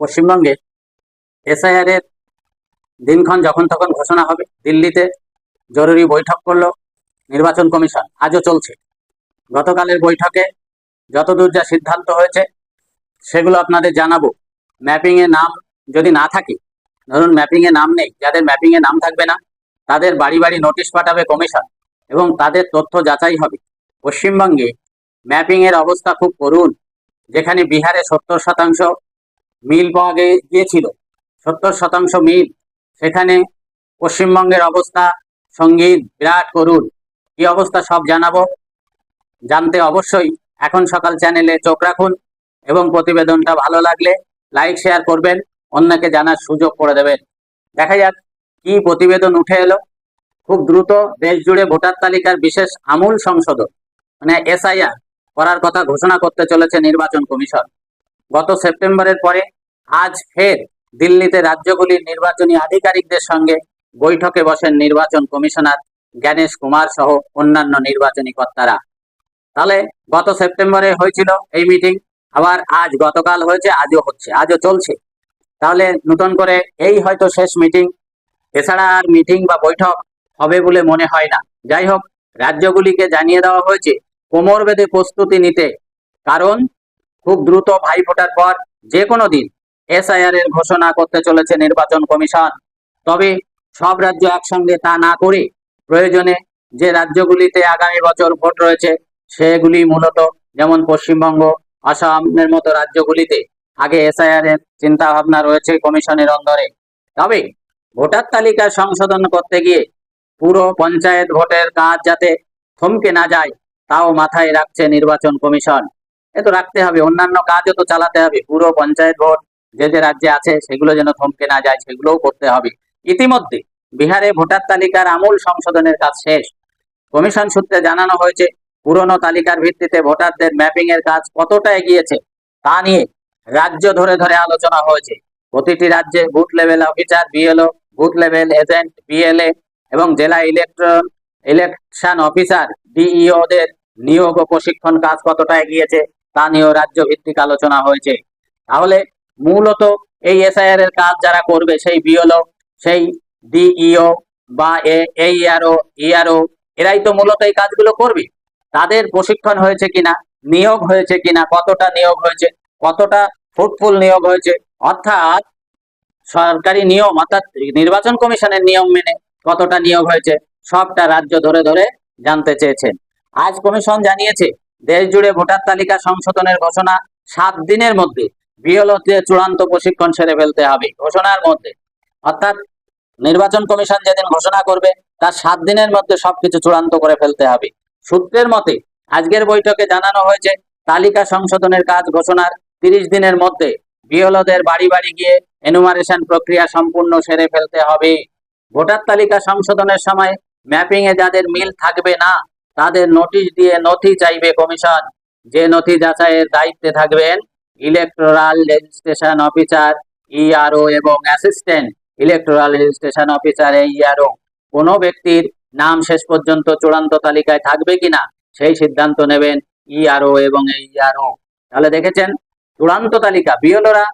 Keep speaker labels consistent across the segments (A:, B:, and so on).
A: পশ্চিমবঙ্গে এসআইআর এর দিনক্ষণ যখন তখন ঘোষণা হবে, দিল্লিতে জরুরি বৈঠক করল নির্বাচন কমিশন, আজও চলছে। গতকালের বৈঠকে যতদূর যা সিদ্ধান্ত হয়েছে, সেগুলো আপনাদের জানাব। ম্যাপিং এ নাম যদি না থাকে, ধরুন ম্যাপিং এ নাম নেই, যাদের ম্যাপিং এ নাম থাকবে না, তাদের বাড়ি বাড়ি নোটিশ পাঠাবে কমিশন এবং তাদের তথ্য যাচাই হবে। পশ্চিমবঙ্গে ম্যাপিং এর অবস্থা খুব করুণ, যেখানে বিহারে সত্তর শতাংশ মিল পাওয়া গিয়েছিল। সত্তর শতাংশ মিল। সেখানে পশ্চিমবঙ্গের অবস্থা সংগীত, বিরাট করুণ। কি অবস্থা সব জানাব? জানতে অবশ্যই এখন সকাল চ্যানেলে চোখ রাখুন এবং প্রতিবেদনটা ভালো লাগলে লাইক, শেয়ার করবেন, অন্যকে জানার সুযোগ করে দেবেন। দেখা যাক কি প্রতিবেদন উঠে এলো। খুব দ্রুত দেশ জুড়ে ভোটার তালিকার বিশেষ আমূল সংশোধন মানে এসআইআর করার কথা ঘোষণা করতে চলেছে নির্বাচন কমিশন। গত সেপ্টেম্বরের পরে আজ ফের দিল্লিতে রাজ্যগুলির নির্বাচনী আধিকারিকদের সঙ্গে বৈঠকে বসেন নির্বাচন কমিশনার জ্ঞানেশ কুমার সহ অন্যান্য নির্বাচনী কর্তারা। তাহলে গত সেপ্টেম্বরে হয়েছিল এই মিটিং, আবার আজ গতকাল হয়েছে, আজও হচ্ছে, আজও চলছে। তাহলে নতুন করে এই হয়তো শেষ মিটিং, এছাড়া আর মিটিং বা বৈঠক হবে বলে মনে হয় না। যাই হোক, রাজ্যগুলিকে জানিয়ে দেওয়া হয়েছে কোমর বেঁধে প্রস্তুতি নিতে, কারণ খুব দ্রুত ভাই ফোটার পর যে কোনো দিন এসআইআর এর ঘোষণা করতে চলেছে নির্বাচন কমিশন। তবে সব রাজ্য একসঙ্গে তা না করে প্রয়োজনে যে রাজ্যগুলিতে আগামী বছর ভোট রয়েছে, সেগুলি মূলত যেমন পশ্চিমবঙ্গ, আসামের মতো রাজ্যগুলিতে আগে এসআইআর এর চিন্তা ভাবনা রয়েছে কমিশনের অন্দরে। তবে ভোটার তালিকা সংশোধন করতে গিয়ে পুরো পঞ্চায়েত ভোটের কাজ যাতে থমকে না যায়, তাও মাথায় রাখছে নির্বাচন কমিশন। এ তো রাখতে হবে, অন্যান্য কাজও তো চালাতে হবে। পুরো পঞ্চায়েত ভোট যে যে রাজ্যে আছে সেগুলো যেন থমকে না যায়, সেগুলোও করতে হবে। ইতিমধ্যে বিহারে ভোটার তালিকার আমূল সংশোধনের কাজ শেষ। কমিশন সূত্রে জানানো হয়েছে, পুরনো তালিকার ভিত্তিতে ভোটারদের ম্যাপিং এর কাজ কতটা এগিয়েছে তা নিয়ে রাজ্য ধরে ধরে আলোচনা হয়েছে। প্রতিটি রাজ্যে booth level officer, BLO, booth level agent, BLA এবং জেলা ইলেকট্রন, ইলেকশন অফিসার ডিইও দের নিয়োগ ও প্রশিক্ষণ কাজ কতটা এগিয়েছে তা নিয়েও রাজ্য ভিত্তিক আলোচনা হয়েছে। তাহলে মূলত এই এসআইআর এর কাজ যারা করবে, সেই বিএলও, সেই ডিইও বা এইআরও, ইআরও, এরাই তো মূলত এই কাজগুলো করবে। তাদের প্রশিক্ষণ হয়েছে কিনা, নিয়োগ হয়েছে কিনা, কতটা নিয়োগ হয়েছে, কতটা ফ্রুটফুল নিয়োগ হয়েছে, অর্থাৎ সরকারি নিয়ম, অর্থাৎ নির্বাচন কমিশনের নিয়ম মেনে কতটা নিয়োগ হয়েছে, সবটা রাজ্য ধরে ধরে জানতে চেয়েছেন আজ কমিশন জানিয়েছে দেশ জুড়ে ভোটার তালিকা সংশোধনের ঘোষণা সাত দিনের মধ্যে। বিএলওতে চূড়ান্ত প্রশিক্ষণ সেরে ফেলতে হবে ঘোষণার মধ্যে। অর্থাৎ নির্বাচন কমিশন যেদিন ঘোষণা করবে, তার সাত দিনের মধ্যে সবকিছু চূড়ান্ত করে ফেলতে হবে। সূত্রের মতে, আজকের বৈঠকে জানানো হয়েছে, তালিকা সংশোধনের কাজ ঘোষণার তিরিশ দিনের মধ্যে বিএলওদের বাড়ি বাড়ি গিয়ে এনুমারেশন প্রক্রিয়া সম্পূর্ণ সেরে ফেলতে হবে। ভোটার তালিকা সংশোধনের সময় ম্যাপিং এ যাদের মিল থাকবে না তাদের নোটিশ দিয়ে নথি চাইবে কমিশন। যে নথি যাচাইয়ের দায়িত্বে থাকবেন ইলেকটোরাল রেজিস্ট্রেশন অফিসার ইআরও এবং assistant electoral registration officer ERO কোনো ব্যক্তির নাম শেষ পর্যন্ত চূড়ান্ত তালিকায় থাকবে কিনা সেই সিদ্ধান্ত নেবেন ইআরও এবং ইআরও তাহলে দেখেছেন, চূড়ান্ত তালিকা, বিএলওরা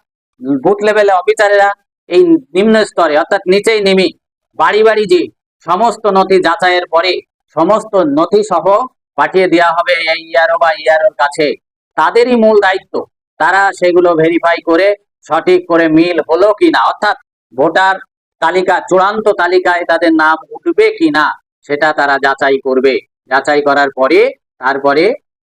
A: বুথ লেভেলে অফিসারেরা এই নিম্ন স্তরে, অর্থাৎ নিচেই নেমে বাড়ি বাড়ি যে সমস্ত নথি যাচাইয়ের পরে সমস্ত নথি সহ পাঠিয়ে দেওয়া হবে এই ইয়ারও বা ইয়ারোর কাছে। তাদেরই মূল দায়িত্ব। তারা সেগুলো ভেরিফাই করে সঠিক করে মিল হলো কিনা অর্থাৎ ভোটার তালিকা, চূড়ান্ত তালিকায় তাদের নাম উঠবে কিনা সেটা তারা যাচাই করবে। যাচাই করার পরে তারপরে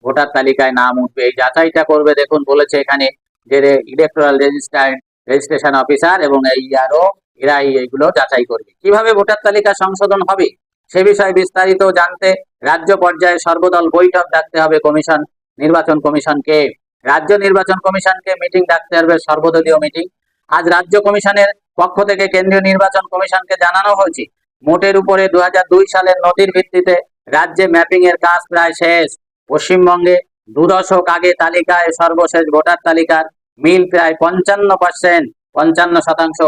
A: ভোটার তালিকায় নাম উঠবে। এই যাচাইটা করবে, দেখুন, বলেছে এখানে যে ইলেকট্রাল রেজিস্টার রেজিস্ট্রেশন অফিসার এবং এই আরও এরাই এইগুলো যাচাই করবে। কীভাবে ভোটার তালিকা সংশোধন হবে? সে বিষয়ে বিস্তারিত জানতে রাজ্য পর্যায়ে সর্বদল বৈঠক ডাকতে হবে কমিশন, নির্বাচন কমিশনকে। রাজ্য নির্বাচন কমিশনকে মিটিং ডাকতে হবে সর্বদলীয় মিটিং। আজ রাজ্য কমিশনের পক্ষ থেকে কেন্দ্রীয় নির্বাচন কমিশনকে জানানো হয়েছে, মোটের উপরে দু সালের নথির ভিত্তিতে রাজ্যে ম্যাপিং এর কাজ প্রায় শেষ। পশ্চিমবঙ্গে দু দশক আগে তালিকায় সর্বশেষ ভোটার তালিকার মিল প্রায় পঞ্চান্ন পার্সেন্ট, পঞ্চান্ন শতাংশ।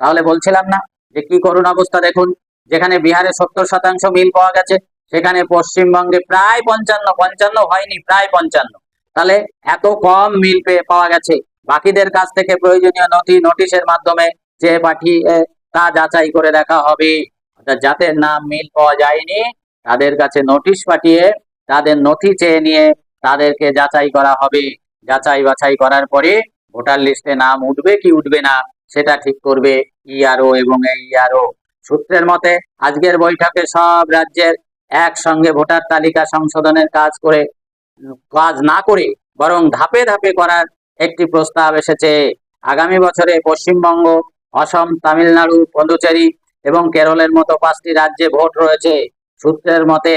A: তাহলে বলছিলাম না যে কি করুন অবস্থা দেখুন। যেখানে বিহারে সত্তর শতাংশ মিল পাওয়া গেছে, সেখানে পশ্চিমবঙ্গে প্রায় পঞ্চান্ন পঞ্চান্ন হয়নি, প্রায় পঞ্চান্ন। তাহলে এত কম মিল পেয়ে পাওয়া গেছে। বাকিদের কাছ থেকে প্রয়োজনীয় নথি, নোটিশের মাধ্যমে যে পাঠিয়ে তা যাচাই করে দেখা হবে। অর্থাৎ যাদের নাম মিল পাওয়া যায়নি, তাদের কাছে নোটিশ পাঠিয়ে, তাদের নথি চেয়ে নিয়ে তাদেরকে যাচাই করা হবে। যাচাই বাছাই করার পরে ভোটার লিস্টে নাম উঠবে কি উঠবে না, সেটা ঠিক করবে ইআরও এবং এই ইআরও সূত্রের মতে, আজকের বৈঠকে সব রাজ্যের একসঙ্গে ভোটার তালিকা সংশোধনের কাজ করে, কাজ না করে, বরং ধাপে ধাপে করার একটি প্রস্তাব এসেছে। আগামী বছরে পশ্চিমবঙ্গ, অসম, তামিলনাড়ু, পন্ডুচেরি এবং কেরলের মতো পাঁচটি রাজ্যে ভোট রয়েছে। সূত্রের মতে,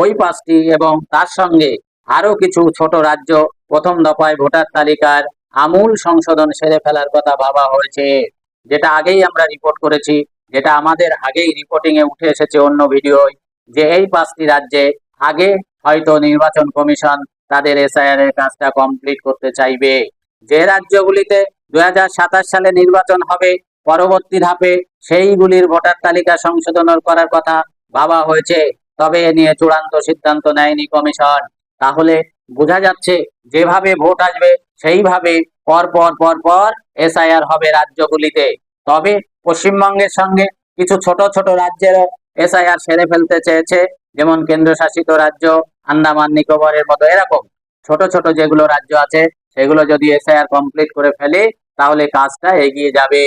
A: ওই পাঁচটি এবং তার সঙ্গে আরও কিছু ছোট রাজ্য প্রথম দফায় ভোটার তালিকার আমূল সংশোধন সেরে ফেলার কথা ভাবা হয়েছে, যেটা আগেই আমরা রিপোর্ট করেছি। যেটা আমাদের আগেই রিপোর্টিং এ উঠে এসেছে অন্য ভিডিওয়, যে এই পাঁচটি রাজ্যে আগে হয়তো নির্বাচন কমিশন তাদের এসআইআর এর কাজটা কমপ্লিট করতে চাইবে। যে রাজ্যগুলিতে দুই হাজার সাতাশ সালে নির্বাচন হবে, পরবর্তী ধাপে সেইগুলির ভোটার তালিকা সংশোধন করার কথা ভাবা হয়েছে। তবে এ নিয়ে চূড়ান্ত সিদ্ধান্ত নেয়নি কমিশন। তাহলে বোঝা যাচ্ছে যেভাবে ভোট আসবে, সেইভাবে পর পর পর পর এসআইআর হবে রাজ্যগুলিতে। তবে পশ্চিমবঙ্গের সঙ্গে কিছু ছোট ছোট রাজ্যেরও এসআইআর সেরে ফেলতে চেয়েছে, যেমন কেন্দ্রশাসিত রাজ্য, আন্দামান, নিকোবরের মতো এরকম ছোট ছোট যেগুলো রাজ্য আছে, সেগুলো যদি এসআইআর কমপ্লিট করে ফেলে, তাহলে কাজটা এগিয়ে যাবে।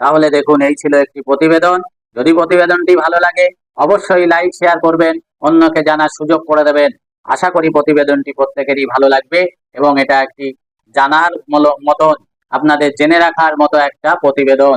A: তাহলে দেখুন, এই ছিল একটি প্রতিবেদন। যদি প্রতিবেদনটি ভালো লাগে, অবশ্যই লাইক শেয়ার করবেন, অন্যকে জানার সুযোগ করে দেবেন। আশা করি প্রতিবেদনটি প্রত্যেকেরই ভালো লাগবে এবং এটা একটি জানার মতন, আপনাদের জেনে রাখার মতো একটা প্রতিবেদন।